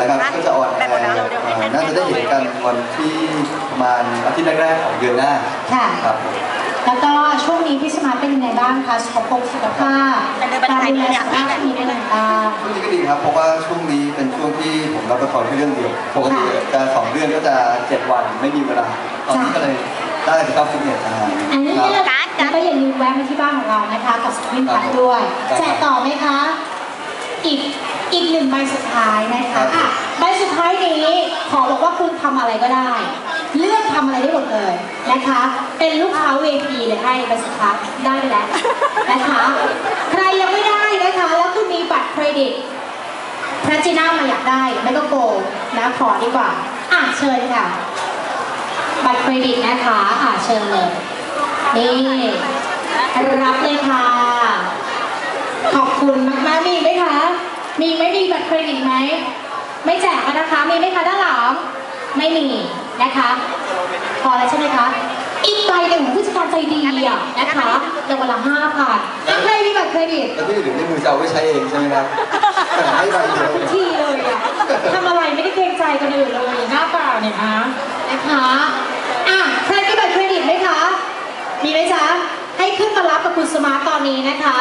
นะครับก็จะออนแอร์เอ่อน่าจะได้เห็นกันวันที่ประมาณอาทิตย์แรกๆของเดือนหน้าค่ะครับผมแล้วก็ช่วงนี้พี่สมาร์ทเป็นยังไงบ้างคะสุขภาพสุขภาพการดูแลสุขภาพมีเป็นยังไงบ้างช่วงนี้ก็ดีครับเพราะว่าช่วงนี้เป็นช่วงที่ผมรับละครแค่เรื่องเดียวปกติจะสองเรื่องก็จะเจ็ดวันไม่มีเวลาตอนนี้ก็เลยได้ไปเข้าฟิตเนสนะฮะอันนี้ครับเนี่ยแล้วก็อย่าลืมแวะมาที่บ้านของเรานะคะกับสปินพัทด้วยครับแจกต่อไหมคะอีก อีกหนึ่งใบสุดท้ายนะครัคะบอะใบสุดท้ายนี้ขอบอกว่าคุณทำอะไรก็ได้ เลือกทำอะไรได้หมดเลยนะคะ เป็นลูกค้า VIP เลยให้ใบสุดท้ายได้แล้วนะคะ ใครยังไม่ได้นะคะ แล้วคุณมีบัตรเครดิตแพลตินัมมาอยากได้ไม่ต้องโกงนะขอดีกว่าอะเชิญค่ะ บัตรเครดิตนะคะอะเชิญเลยนี่รับเลยค่ะ ขอบคุณมากๆมีไหมคะ มีไหม่มีบัตรเครดิตไหม ไม่แจกแล้วนะคะ มีไหมคะด้านหลัง ไม่มีนะคะ พอแล้วใช่ไหมคะ อีกใบหนึ่งของผู้จัดการใจดีอะนะคะรางวัลละห้าพันใครมีบัตรเครดิตแล้วที่เหลือนี่มือจะเอาไว้ใช้เองใช่ไหมครับแต่ให้ใบเดียวทุกทีเลยอะทำอะไรไม่ได้เกรงใจคนอื่นเลยหน้าเปล่าเนี่ยนะนะคะอะใครมีบัตรเครดิตไหมคะ มีไหมจ๊ะ ให้ขึ้นมารับกับคุณสมาร์ทตอนนี้นะคะ